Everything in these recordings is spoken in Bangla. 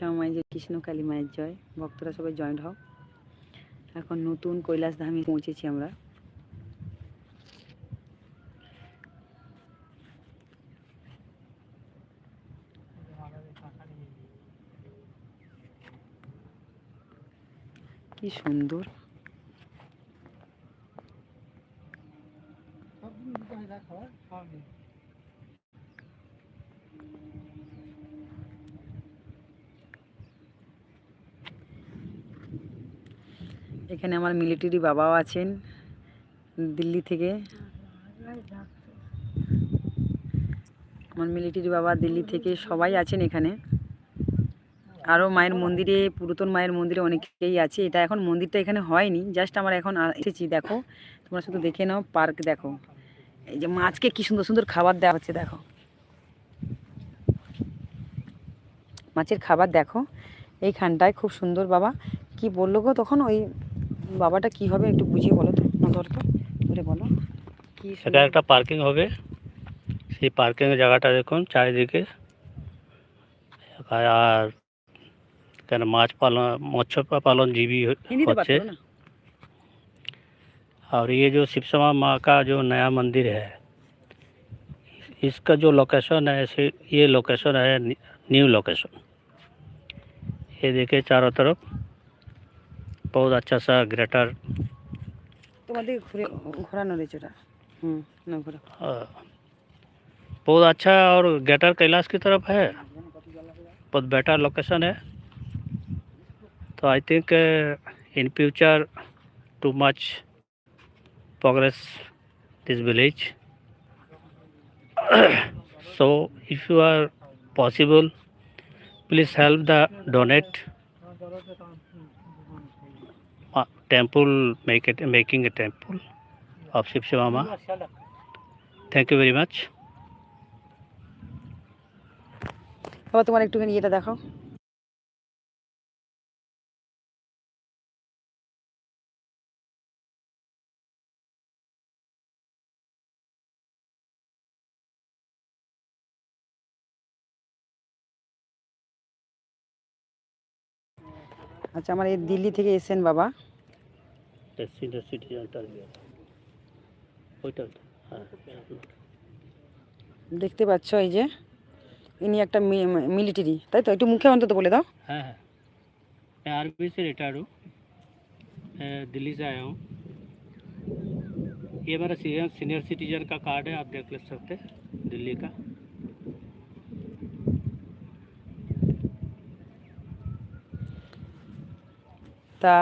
সময় যে কৃষ্ণ কালী মায়ের জয়, ভক্তরা সবাই জয়েন্ট হও। এখন নতুন কৈলাস ধামে পৌঁছেছি আমরা। কি সুন্দর। এখানে আমার মিলিটারি বাবাও আছেন দিল্লি থেকে। আমার মিলিটারি বাবা দিল্লি থেকে সবাই আছেন এখানে। আরও মায়ের মন্দিরে, পুরাতন মায়ের মন্দিরে অনেকেই আছে। এটা এখন মন্দিরটা এখানে হয়নি, জাস্ট আমার এখন এসেছি, দেখো। তোমরা শুধু দেখে নাও, পার্ক দেখো। এই যে মাছকে কি সুন্দর সুন্দর খাবার দেওয়া হচ্ছে, দেখো। মাছের খাবার দেখো। এইখানটায় খুব সুন্দর বাবা। কি বলল গো তখন ওই বাবাটা কি হবে একটু বুঝিয়ে বলো তো না ধর তো ধরে বলো কি এটা সুন্দর- একটা পার্কিং হবে সেই পার্কিং জায়গাটা দেখুন চারিদিকে আর কেন মাছ পালন মৎস্য পালন जीवी হিন্দিতে বাত হচ্ছে করো না और ये जो शिवसमा माँ का जो नया मंदिर है इसका जो लोकेशन है इसे- ये लोकेशन है न्यू- न्यू लोकेशन ये देखिए चारों तरफ बहुत अच्छा सा ग्रेटर তোমাদের ঘুরে ঘোরানো রয়েছে ওটা হুম না ঘোরা हाँ। बहुत अच्छा और गेटर कैलाश की तरफ है बहुत बेटर लोकेशन है तो I think in future too much progress this village so if you are possible please help the donate uh, temple make it making a temple of Shiv Shiva Thank you very much. বাবা তোমার একটুখানি ইয়েটা দেখাও আচ্ছা আমার এই দিল্লি থেকে এসেছেন বাবা Senior citizen target. ওইটা ওইটা। হ্যাঁ দেখতে পাচ্ছ এই যে ইনি একটা মিলিটারি তাই তো একটু মুখে অন্তত বলে দাও हाँ है मैं आर्मी से रिटायर्ड हूँ मैं दिल्ली से आया हूँ ये मेरा सीनियर सीनियर सिटीजन का कार्ड है आप देख ले सकते हैं दिल्ली का তা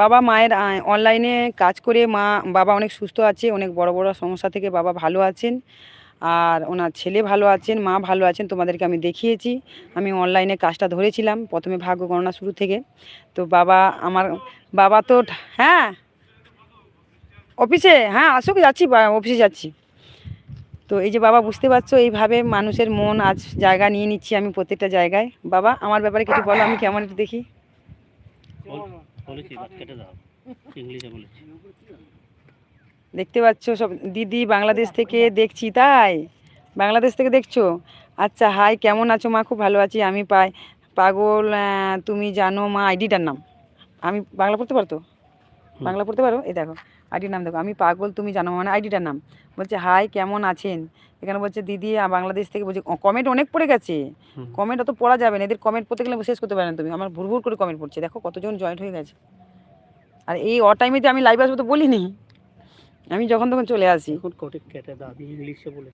বাবা মায়ের অনলাইনে কাজ করে মা, বাবা অনেক সুস্থ আছে, অনেক বড় বড় সমস্যা থেকে বাবা ভালো আছেন। আর ওনার ছেলে ভালো আছেন, মা ভালো আছেন, তোমাদেরকে আমি দেখিয়েছি। আমি অনলাইনে কাজটা ধরেছিলাম, প্রথমে ভাগ্য গণনা শুরু থেকে। তো বাবা আমার, বাবা তো হ্যাঁ? অফিসে হ্যাঁ আসুক, যাচ্ছি অফিসে যাচ্ছি। তো এই যে বাবা, বুঝতে পারছ, এইভাবে মানুষের মন আজ জায়গা নিয়ে নিচ্ছি আমি প্রত্যেকটা জায়গায়। বাবা, আমার ব্যাপারে কিছু বলো, আমি কেমন একটু দেখি। বলেছি বাদ কেটে দাও। ইংলিশে বলেছি। দেখতে পাচ্ছ সব দিদি বাংলাদেশ থেকে দেখছি তাই? বাংলাদেশ থেকে দেখছ? আচ্ছা হাই কেমন আছো মা? খুব ভালো আছি আমি পাই। পাগল তুমি জানো মা আইডিটার নাম। আমি বাংলা পড়তে পারতো? বাংলা পড়তে পারো? এই দেখো। আইডির নাম দেখো। আমি পাগল তুমি জানো মানে আইডিটার নাম। বলছে হাই কেমন আছেন? এখানে বলছে দিদি বাংলাদেশ থেকে বলছে কমেন্ট অনেক পড়ে গেছে। কমেন্ট অত পড়া যাবে না। এদের কমেন্ট পড়তে গেলে শেষ করতে পারে না তুমি। আমার ভুর ভুর করে কমেন্ট পড়ছে। দেখো কতজন জয়েন্ট হয়ে গেছে। আর এই অ টাইমে যে আমি লাইভ আসব তো বলিনি। আমি যখন তখন চলে আসি। কেটে দাও ইংলিশে বলে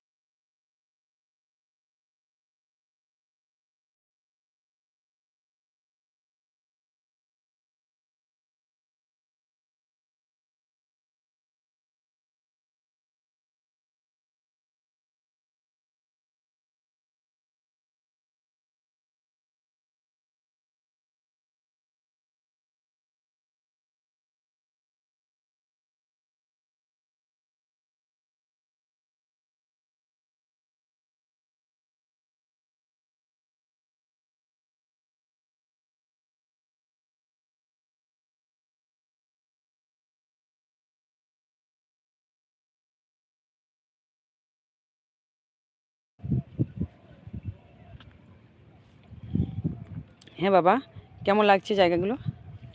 হ্যাঁ বাবা কেমন লাগছে জায়গাগুলো?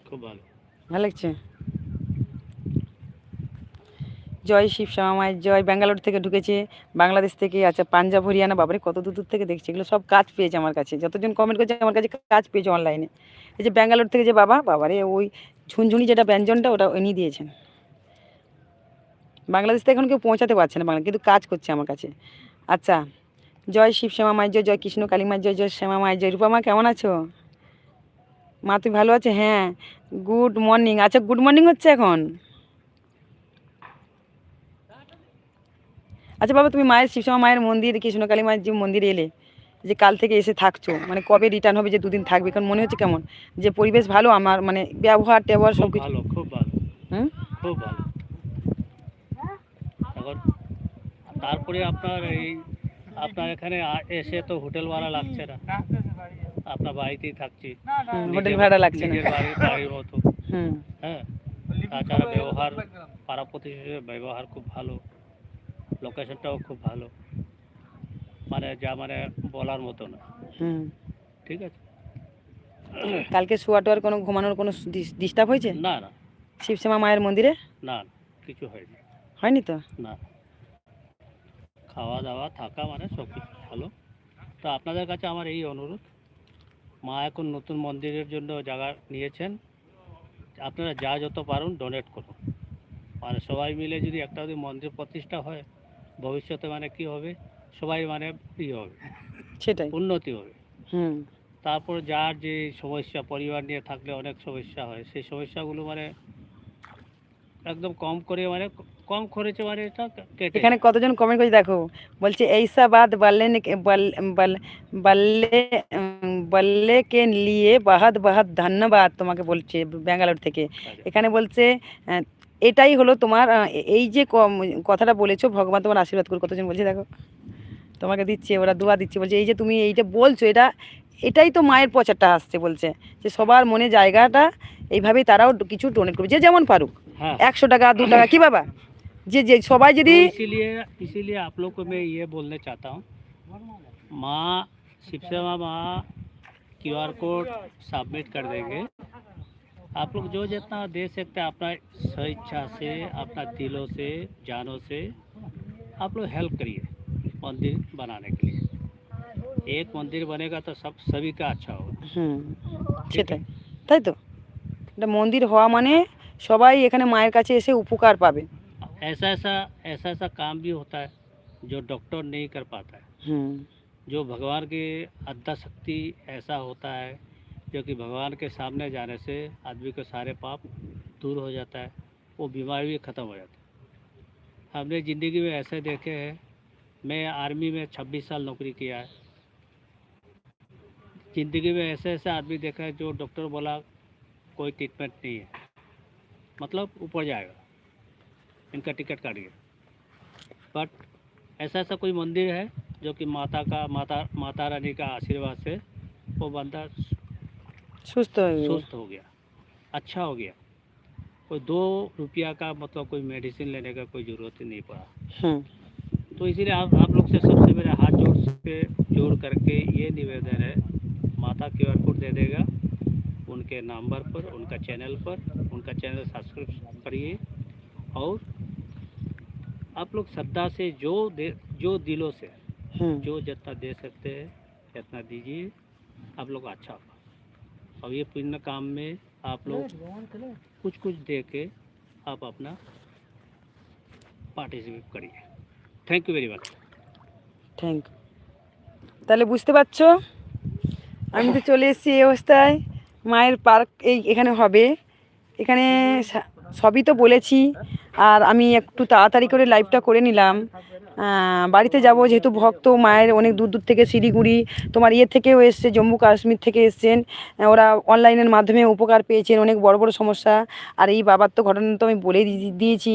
খুব ভালো। ভালো লাগছে? জয় শিব শ্যামা মায়ের জয় ব্যাঙ্গালোর থেকে ঢুকেছে বাংলাদেশ থেকে আচ্ছা পাঞ্জাব হরিয়ানা বাবারে কত দূর দূর থেকে দেখছি এগুলো সব কাজ পেয়েছে আমার কাছে। যতজন কমেন্ট করছে আমার কাছে কাজ পেয়েছে অনলাইনে এই যে ব্যাঙ্গালোর থেকে যে বাবা বাবারে ওই ঝুনঝুনি যেটা ব্যঞ্জনটা ওটা উনি দিয়েছেন। বাংলাদেশ থেকে এখন কেউ পৌঁছাতে পারছে না বাংলা কিন্তু কাজ করছে আমার কাছে। আচ্ছা জয় শিব শ্যামা মায়ের জয় জয় কৃষ্ণ কালী মায়ের জয় জয় শ্যামা মায়ের জয়। রূপা মা কেমন আছো? মা তুই ভালো আছে হ্যাঁ। গুড মর্নিং আচ্ছা গুড মর্নিং হচ্ছে এখন? আচ্ছা বাবা তুমি মায়ের শিবসমা মায়ের মন্দির কৃষ্ণকালী মায়ের যে মন্দিরে এলে যে কাল থেকে এসে থাকছো মানে কবে রিটার্ন হবে যে দুদিন থাকবে? কারণ মনে হচ্ছে কেমন? যে পরিবেশ ভালো আমার মানে ব্যবহার ট্যাবহার সব কিছু ভালো খুব ভালো। হুম? খুব ভালো। তারপরে আপনার এই আপনার এখানে এসে তো হোটেল ভাড়া লাগছে না। আপনার বাড়িতেই থাকছি। হোটেল নিজের- ভাড়া লাগছে না বাড়ির মতো। হ্যাঁ তাছাড়া ব্যবহার পাড়া প্রতিবেশীর ব্যবহার খুব ভালো। লোকেশনটাও খুব ভালো। মানে যা মানে বলার মতো না। হুম। ঠিক আছে? কালকে শোয়া টোয়ার কোনো ঘুমানোর কোনো ডিস্টার্ব হয়েছে? না না। শিবশ্যামা মায়ের মন্দিরে? না না, কিছু হয়নি। হয়নি তো? না। খাওয়া দাওয়া থাকা মানে সব কিছু ভালো। তো আপনাদের কাছে আমার এই অনুরোধ। মা এখন নতুন মন্দিরের জন্য জায়গা নিয়েছেন। আপনারা যা যত পারুন ডোনেট করুন। মানে সবাই মিলে যদি একটা যদি মন্দির প্রতিষ্ঠা হয় ভবিষ্যতে মানে কি হবে? সবাই মানে ই হবে। সেটাই। উন্নতি হবে। হুম। তারপর যার যে সমস্যা পরিবার নিয়ে থাকলে অনেক সমস্যা হয় সেই সমস্যাগুলো মানে একদম কম করে মানে কম খরচে মানে এটা এখানে কতজন কমেন্ট করে দেখো বলছে এইসা বাদ বললে বললে বললে কে নিয়ে বাহাত বাহাত ধন্যবাদ তোমাকে বলছে ব্যাঙ্গালোর থেকে। আচ্ছা। এখানে বলছে হ্যাঁ, এটাই হলো তোমার এই যে কথাটা বলেছ ভগবান তোমার আশীর্বাদ করুক। কতজন বলছে দেখো তোমাকে দিচ্ছে ওরা দোয়া দিচ্ছে বলছে এই যে তুমি এইটা বলছো এটা এটাই তো মায়ের প্রচারটা আসছে বলছে। যে সবার মনে জায়গাটা এইভাবেই তারাও কিছু ডোনেট করবে যে যেমন পারুক। একশো টাকা দু টাকা কি বাবা যে যে সবাই तो যদি इसीलिए इसीलिए आप लोग को मैं ये बोलने चाहता हूँ माँ शिवसेवा माँ क्यू आर कोड सबमिट कर देंगे आप लोग जो जितना दे सकते हैं अपना स्वेच्छा से अपना दिलों से जानों से आप लोग हेल्प करिए मंदिर बनाने के लिए एक मंदिर बनेगा तो सब सभी का अच्छा होगा হুম সেটাই তাই তো এটা মন্দির হওয়া মানে সবাই এখানে মায়ের কাছে এসে উপকার পাবে ऐसा ऐसा ऐसा ऐसा काम भी होता है जो डॉक्टर नहीं कर पाता है হুম जो भगवान की अद्धा शक्ति ऐसा होता है जो कि भगवान के सामने जाने से आदमी के सारे पाप दूर हो जाता है वो बीमारी भी ख़त्म हो जाती है हमने ज़िंदगी में ऐसे देखे हैं मैं आर्मी में 26 साल नौकरी किया है ज़िंदगी में ऐसे ऐसे आदमी देखा है जो डॉक्टर बोला कोई ट्रीटमेंट नहीं है मतलब ऊपर जाएगा। इनका टिकट काट गया बट ऐसा ऐसा कोई मंदिर है जो कि माता का माता माता रानी का आशीर्वाद से वो बंदा सुस्त सुस्त हो गया। अच्छा हो गया। कोई दो रुपया का मतलब कोई मेडिसिन लेने का कोई ज़रूरत ही नहीं पड़ा। हम्म। तो इसीलिए आप आप लोग से सबसे मेरे हाथ जोड़ से जोड़ करके ये निवेदन है। माता क्यू आर कोड दे देगा उनके नंबर पर उनका चैनल पर। उनका चैनल सब्सक्राइब करिए और आप लोग श्रद्धा से जो दे जो दिलों से হুম जो जितना दे सकते हैं उतना दीजिए आप लोग अच्छा होगा और ये पुण्य काम में आप लोग कुछ कुछ दे के आप अपना पार्टिसिपेट करिए thank you very much thank তাহলে বুঝতে পারছো আমি তো চলে এসেছি এই অবস্থায় মায়ের পার্ক এই এখানে হবে এখানে সবই তো বলেছি। আর আমি একটু তাড়াতাড়ি করে লাইভটা করে নিলাম। বাড়িতে যাব যেহেতু ভক্ত, মায়ের অনেক দূর দূর থেকে শিলিগুড়ি, তোমার ইয়ে থেকেও এসছে, জম্মু কাশ্মীর থেকে এসছেন। ওরা অনলাইনের মাধ্যমে উপকার পেয়েছেন, অনেক বড় বড় সমস্যা। আর এই বাবার তো ঘটনা তো আমি বলে দিয়েছি।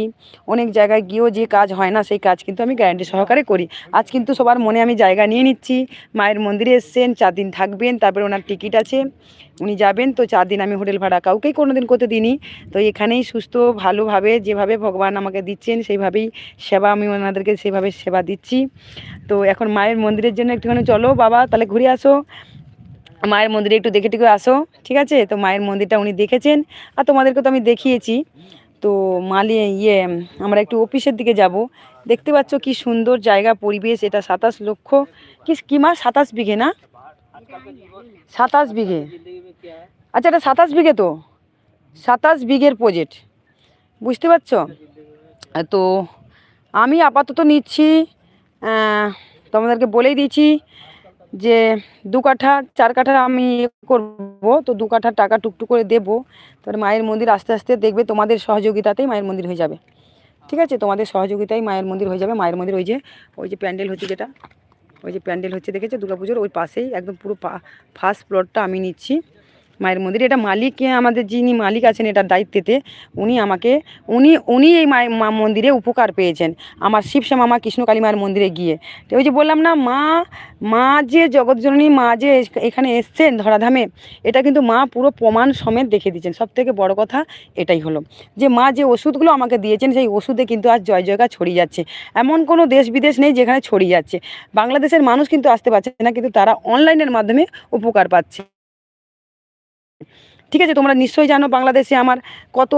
অনেক জায়গায় গিয়েও যে কাজ হয় না, সেই কাজ কিন্তু আমি গ্যারান্টি সহকারে করি। আজ কিন্তু সবার মনে আমি জায়গা নিয়ে নিচ্ছি। মায়ের মন্দিরে এসছেন, চার দিন থাকবেন, তারপরে ওনার টিকিট আছে। উনি যাবেন, তো চার দিন আমি হোটেল ভাড়া কাউকেই কোনো দিন করতে দিইনি। তো এখানেই সুস্থ, ভালোভাবে যেভাবে ভগবান আমাকে দিচ্ছেন, সেইভাবেই সেবা আমি ওনাদেরকে সেভাবে সেবা দিচ্ছি। তো এখন মায়ের মন্দিরের জন্য একটুখানি চলো বাবা, তাহলে ঘুরে আসো। মায়ের মন্দিরে একটু দেখে টেকে আসো, ঠিক আছে? তো মায়ের মন্দিরটা উনি দেখেছেন, আর তোমাদেরকে তো আমি দেখিয়েছি। তো মালি ইয়ে আমরা একটু অফিসের দিকে যাব। দেখতে পাচ্ছ কি সুন্দর জায়গা, পরিবেশ, এটা সাতাশ লক্ষ। কি কি মাস? সাতাশ বিঘে না? সাতাশ বিঘে। আচ্ছা এটা সাতাশ বিঘে তো? সাতাশ বিঘের প্রজেক্ট বুঝতে পারছ? তো আমি আপাতত নিচ্ছি তোমাদেরকে বলেই দিয়েছি যে দু কাঠা, চার কাঠা আমি ইয়ে করব। তো দু কাঠা টাকা টুকটুক করে দেবো। তার মায়ের মন্দির আস্তে আস্তে দেখবে তোমাদের সহযোগিতাতেই মায়ের মন্দির হয়ে যাবে। ঠিক আছে? তোমাদের সহযোগিতায় মায়ের মন্দির হয়ে যাবে। মায়ের মন্দির ওই যে ওই যে প্যান্ডেল হচ্ছে যেটা। ওই যে প্যান্ডেল হচ্ছে দেখেছ? দুর্গাপুজোর ওই পাশেই একদম পুরো ফার্স্ট প্লটটা আমি নিচ্ছি। মায়ের মন্দির। এটা মালিক, আমাদের যিনি মালিক আছেন এটার দায়িত্বেতে, উনি আমাকে, উনি উনি এই মায়ের মা মন্দিরে উপকার পেয়েছেন। আমার শিবশ্যাম মামা কৃষ্ণকালী মায়ের মন্দিরে গিয়ে। তো ওই যে বললাম না, মা মা যে জগৎজননী, মা যে এখানে এসছেন ধরাধামে, এটা কিন্তু মা পুরো প্রমাণ সমেত দেখে দিয়েছেন। সব থেকে বড় কথা এটাই হলো যে, মা যে ওষুধগুলো আমাকে দিয়েছেন, সেই ওষুধে কিন্তু আজ জয় জয়কার ছড়িয়ে যাচ্ছে। এমন কোনো দেশ বিদেশ নেই যেখানে ছড়িয়ে যাচ্ছে। বাংলাদেশের মানুষ কিন্তু আসতে পারছে না, কিন্তু তারা অনলাইনের মাধ্যমে উপকার পাচ্ছে। ঠিক আছে, তোমরা নিশ্চয়ই জানো বাংলাদেশে আমার কত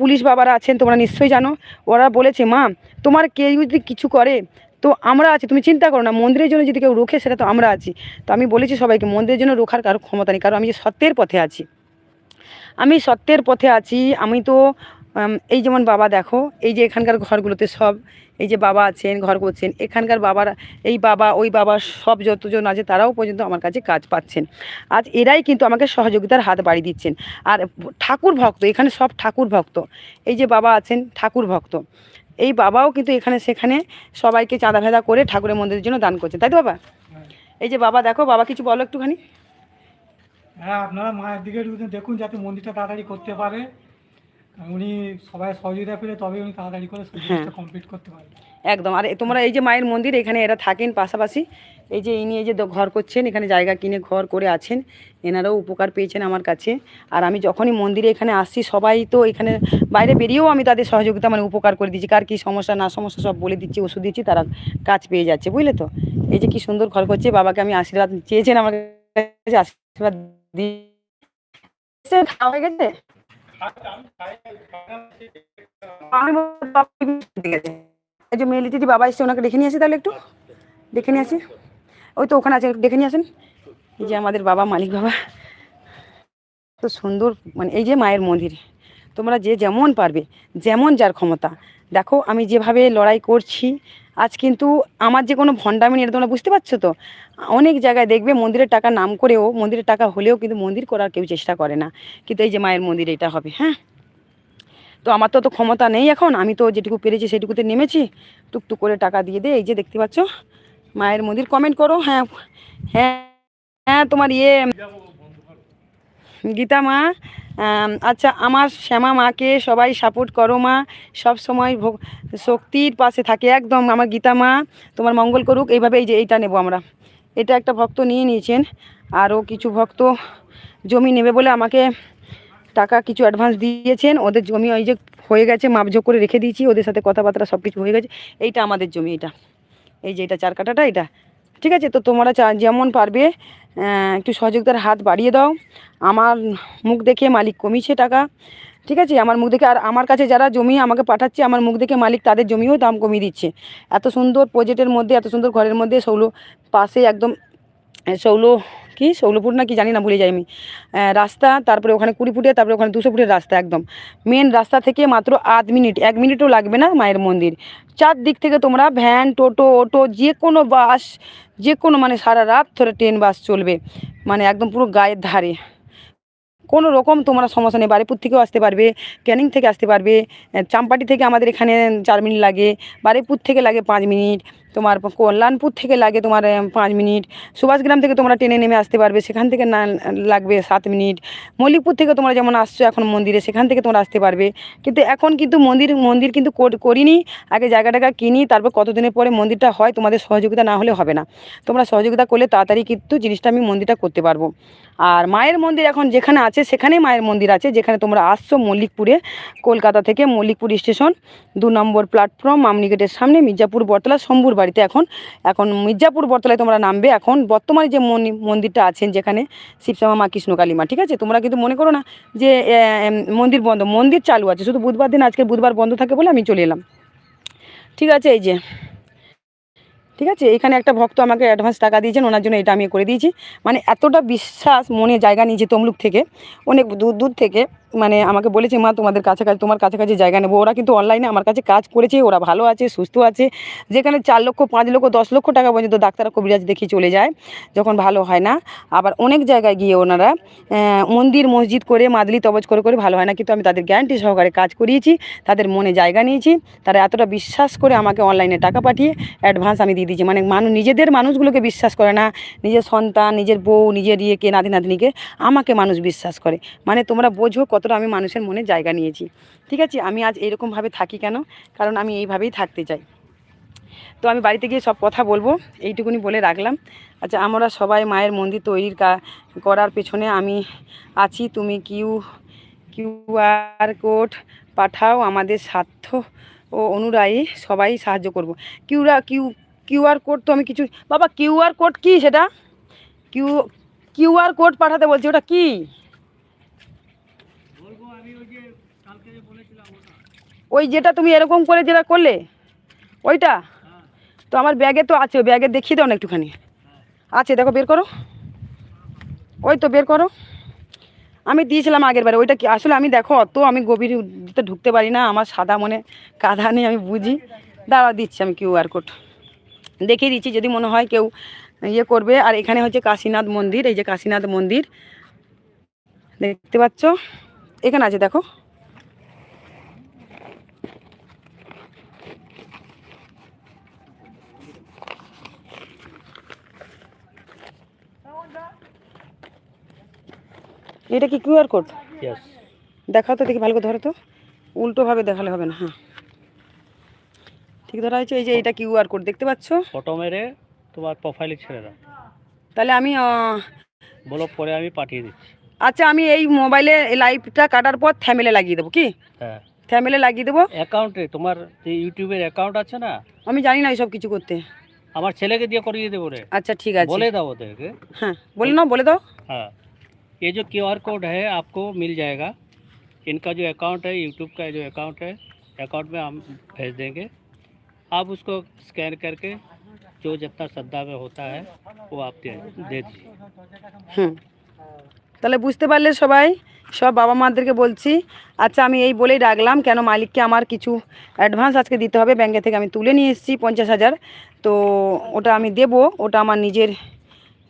পুলিশ বাবারা আছেন, তোমরা নিশ্চয়ই জানো। ওরা বলেছে, মা, তোমার কেউ যদি কিছু করে, তো আমরা আছি। তুমি চিন্তা করো না, মন্দিরের জন্য যদি কেউ রোখে, সেটা তো আমরা আছি। তো আমি বলেছি সবাইকে, মন্দিরের জন্য রোখার কারও ক্ষমতা নেই, কারণ আমি যে সত্যের পথে আছি। আমি সত্যের পথে আছি, আমি তো এই যেমন বাবা দেখো, এই যে এখানকার ঘরগুলোতে সব, এই যে বাবা আছেন, ঘর করছেন, এখানকার বাবারা, এই বাবা, ওই বাবা সব যতজন আছে তারাও পর্যন্ত আমার কাছে কাজ পাচ্ছেন। আজ এরাই কিন্তু আমাকে সহযোগিতার হাত বাড়িয়ে দিচ্ছেন। আর ঠাকুর ভক্ত, এখানে সব ঠাকুর ভক্ত। এই যে বাবা আছেন, ঠাকুর ভক্ত। এই বাবাও কিন্তু এখানে সেখানে সবাইকে চাঁদা ভেদা করে ঠাকুরের মন্দিরের জন্য দান করছেন। তাই তো বাবা? এই যে বাবা দেখো, বাবা কিছু বলো একটুখানি। হ্যাঁ আপনারা মায়ের দিকে দেখুন, যাতে মন্দিরটা তাড়াতাড়ি করতে পারে। উনি সবাই সহযোগিতা পেলে তবে উনি তাড়াতাড়ি করে হ্যাঁ। জিনিসটা কমপ্লিট করতে পারবে। একদম। আর তোমরা এই যে মায়ের মন্দির এখানে এরা থাকেন পাশাপাশি। এই যে ইনি এই যে ঘর করছেন এখানে জায়গা কিনে ঘর করে আছেন। এনারাও উপকার পেয়েছেন আমার কাছে। আর আমি যখনই মন্দিরে এখানে আসছি সবাই তো এখানে বাইরে বেরিয়েও আমি তাদের সহযোগিতা মানে উপকার করে দিচ্ছি কার কী সমস্যা না সমস্যা সব বলে দিচ্ছি ওষুধ দিচ্ছি তারা কাজ পেয়ে যাচ্ছে বুঝলে তো? এই যে কি সুন্দর ঘর করছে বাবাকে আমি আশীর্বাদ চেয়েছেন আমার কাছে আশীর্বাদ দিয়ে। খাওয়া হয়ে গেছে? আমি যে মেলিটিটি বাবা এসছে ওনাকে দেখে নিয়ে আসি তাহলে একটু? দেখে নিয়ে আসি? ওই তো ওখানে আছে দেখে নিয়ে আসেন। এই যে আমাদের বাবা, মালিক বাবা। তো সুন্দর মানে এই যে মায়ের মন্দির। তোমরা যে যেমন পারবে, যেমন যার ক্ষমতা। দেখো, আমি যেভাবে লড়াই করছি, আজ কিন্তু আমার যে কোনো ভণ্ডামি এটা তোমরা বুঝতে পারছ তো? অনেক জায়গায় দেখবে মন্দিরের টাকা নাম করেও, মন্দিরের টাকা হলেও কিন্তু মন্দির করার কেউ চেষ্টা করে না। কিন্তু এই যে মায়ের মন্দির, এটা হবে হ্যাঁ? তো আমার তো অত ক্ষমতা নেই এখন, আমি তো যেটুকু পেরেছি সেটুকুতে নেমেছি। টুকটুক করে টাকা দিয়ে দে, এই যে দেখতে পাচ্ছ, মায়ের মন্দির কমেন্ট করো হ্যাঁ হ্যাঁ হ্যাঁ তোমার ইয়ে গীতা মা আচ্ছা আমার শ্যামা মাকে সবাই সাপোর্ট করো মা। সব সময় শক্তির পাশে থাকে একদম আমার গীতা মা। তোমার মঙ্গল করুক, এইভাবে এই যে এইটা নেব আমরা। এটা একটা ভক্ত নিয়ে নিয়েছেন। আরও কিছু ভক্ত জমি নেবে বলে আমাকে টাকা কিছু অ্যাডভান্স দিয়েছেন। ওদের জমি ওই যে হয়ে গেছে মাপঝোক করে রেখে দিয়েছি। ওদের সাথে কথাবার্তা সব কিছু হয়ে গেছে। এইটা আমাদের জমি এটা। এই যে এটা চার কাটাটা এটা। ঠিক আছে? তো তোমরা যেমন পারবে একটু সহযোগিতার হাত বাড়িয়ে দাও। আমার মুখ দেখে মালিক কমিয়েছে টাকা। ঠিক আছে? আমার মুখ দেখে আর আমার কাছে যারা জমি আমাকে পাঠাচ্ছে, আমার মুখ দেখে মালিক তাদের জমিও দাম কমিয়ে দিচ্ছে। এত সুন্দর প্রজেক্টের মধ্যে, এত সুন্দর ঘরের মধ্যে, সৌলো পাশে একদম, সৌলো কি? সৌলপুর না কি জানি না, ভুলে যাই আমি রাস্তা, তারপরে ওখানে কুড়ি ফুটে তারপরে ওখানে দুশো ফুটের রাস্তা একদম। মেন রাস্তা থেকে মাত্র আধ মিনিট, এক মিনিটও লাগবে না মায়ের মন্দির। চারদিক থেকে তোমরা ভ্যান, টোটো, অটো, যে কোনো বাস, যে কোনো মানে সারা রাত ধরে ট্রেন, বাস চলবে। মানে একদম পুরো গায়ের ধারে। কোনো রকম তোমরা সমস্যা নেই। বারিপুর থেকেও আসতে পারবে, ক্যানিং থেকে আসতে পারবে চাম্পাটি থেকে আমাদের এখানে চার মিনিট লাগে, বারিপুর থেকে লাগে পাঁচ মিনিট। তোমার কল্যাণপুর থেকে লাগে তোমার পাঁচ মিনিট। সুভাষগ্রাম থেকে তোমরা ট্রেনে নেমে আসতে পারবে, সেখান থেকে না, লাগবে সাত মিনিট। মল্লিকপুর থেকে তোমরা যেমন আসছো এখন মন্দিরে, সেখান থেকে তোমরা আসতে পারবে। কিন্তু এখন কিন্তু মন্দির মন্দির কিন্তু করিনি। আগে জায়গাটাকে কিনি, তারপর কতদিনের পরে মন্দিরটা হয়, তোমাদের সহযোগিতা না হলে হবে না। তোমরা সহযোগিতা করলে তাড়াতাড়ি কিন্তু জিনিসটা আমি মন্দিরটা করতে পারব। আর মায়ের মন্দির এখন যেখানে আছে, সেখানেই মায়ের মন্দির আছে, যেখানে তোমরা আসছো মল্লিকপুরে, কলকাতা থেকে মল্লিকপুর স্টেশন, দু নম্বর প্ল্যাটফর্ম মামনি গেটের সামনে, মির্জাপুর, বটতলা, শম্ভুর বাড়িতে এখন। এখন মির্জাপুর বটতলায় তোমরা নামবে। এখন বর্তমানে যে মনি- মন্দিরটা আছেন যেখানে শিবশ্যামা মা কৃষ্ণকালী মা, ঠিক আছে? তোমরা কিন্তু মনে করো না যে মন্দির বন্ধ। মন্দির চালু আছে। শুধু বুধবার দিন, আজকে বুধবার বন্ধ থাকে বলে আমি চলে এলাম। ঠিক আছে, এই যে। ঠিক আছে? এখানে একটা ভক্ত আমাকে অ্যাডভান্স টাকা দিয়েছেন। ওনার জন্য এটা আমি করে দিয়েছি। মানে এতটা বিশ্বাস মনে জায়গা নিয়েছে তমলুক থেকে। অনেক দূর দূর থেকে। মানে আমাকে বলেছে, মা, তোমাদের কাছাকাছি, তোমার কাছাকাছি জায়গা নেব। ওরা কিন্তু অনলাইনে আমার কাছে কাজ করেছে, ওরা ভালো আছে, সুস্থ আছে। যেখানে চার লক্ষ, পাঁচ লক্ষ, দশ লক্ষ টাকা পর্যন্ত ডাক্তার কবিরাজ দেখিয়ে চলে যায়, যখন ভালো হয় না। আবার অনেক জায়গায় গিয়ে ওনারা মন্দির, মসজিদ করে, মাদলি তবজ করে করে ভালো হয় না। কিন্তু আমি তাদের গ্যারান্টি সহকারে কাজ করিয়েছি, তাদের মনে জায়গা নিয়েছি। তারা এতটা বিশ্বাস করে আমাকে অনলাইনে টাকা পাঠিয়ে অ্যাডভান্স আমি দিয়ে দিয়েছি। মানে মানুষ নিজেদের মানুষগুলোকে বিশ্বাস করে না। নিজের সন্তান, নিজের বউ, নিজের ইয়েকে নাতি নাতনিকে আমাকে মানুষ বিশ্বাস করে। মানে তোমরা বোঝো কতটা আমি মানুষের মনে জায়গা নিয়েছি। ঠিক আছে? আমি আজ এইরকমভাবে থাকি কেন? কারণ আমি এইভাবেই থাকতে চাই। তো আমি বাড়িতে গিয়ে সব কথা বলব। এইটুকুনি বলে রাখলাম। আচ্ছা আমরা সবাই মায়ের মন্দির তৈরির করার পেছনে আমি আছি। তুমি কিউ কিউআর কোড পাঠাও। আমাদের স্বার্থ ও অনুরায়ী সবাই সাহায্য করব। কিউআর কিউ কিউআর কোড তো আমি কিছু বাবা কিউআর কোড কি সেটা? কিউ কিউআর কোড পাঠাতে বলছি, ওটা কি? ওই যেটা তুমি এরকম করে যেটা করলে, ওইটা? তো আমার ব্যাগে তো আছে ব্যাগে দেখিয়ে দাও না একটুখানি। আছে, দেখো, বের করো। ওই তো, বের করো। আমি দিয়েছিলাম আগের বারে, ওইটা কি, আসলে আমি দেখো, অত আমি গভীর দিতে ঢুকতে পারি না, আমার সাদা মনে কাদা নেই, আমি বুঝি। দাঁড়া দিচ্ছি আমি কিউআর কোড। দেখিয়ে দিচ্ছি, যদি মনে হয় কেউ ইয়ে করবে। আর এখানে হচ্ছে কাশীনাথ মন্দির, এই যে কাশীনাথ মন্দির, দেখতে পাচ্ছ? এখানে আছে, দেখো। এটা কি কিউআর কোড দেখাও তো দেখি ভালো করে ধরো তো। উল্টোভাবে দেখালে হবে না হ্যাঁ। ঠিক ধরা হয়েছে এই যে এটা কিউআর কোড দেখতে পাচ্ছ? ফটো মেরে তোমার প্রোফাইলে ছেড়ে দাও। তাহলে আমি বলো পরে আমি পাঠিয়ে দিচ্ছি। আচ্ছা আমি এই মোবাইলে লাইভটা কাটার পর থ্যামেলে লাগিয়ে দেবো কি? হ্যাঁ। থ্যামেলে লাগিয়ে দেবো। অ্যাকাউন্টে তোমার যে ইউটিউবের অ্যাকাউন্ট আছে না? আমি জানি না এইসব কিছু করতে। আমার ছেলেকে দিয়ে করিয়ে দেবো রে। আচ্ছা ঠিক আছে। বলে দাও ওদেরকে। হ্যাঁ বলে নাও বলে দাও। হ্যাঁ। ये जो क्यू आर कोड है आपको मिल जाएगा इनका जो अकाउंट है यूट्यूब का जो अकाउंट है अकाउंट में हम भेज देंगे आप उसको स्कैन करके जो जितना श्रद्धा में होता है वो आप दे दे दीजिए হুম তাহলে বুঝতে পারলে সবাই সব বাবা মাদেরকে বলছি আচ্ছা আমি এই বলেই রাখলাম কেন মালিককে আমার কিছু অ্যাডভান্স আজকে দিতে হবে ব্যাঙ্কে থেকে আমি তুলে নিয়ে এসেছি পঞ্চাশ হাজার তো ওটা আমি দেব ওটা আমার নিজের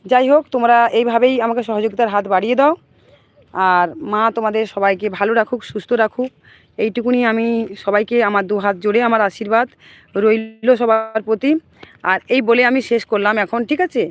যাই হোক, তোমরা এইভাবেই আমাকে সহযোগিতার হাত বাড়িয়ে দাও। আর মা তোমাদের সবাইকে ভালো রাখুক, সুস্থ রাখুক। এইটুকুনি আমি সবাইকে আমার দু হাত জোড়ে আমার আশীর্বাদ রইল সবার প্রতি। আর এই বলে আমি শেষ করলাম এখন, ঠিক আছে?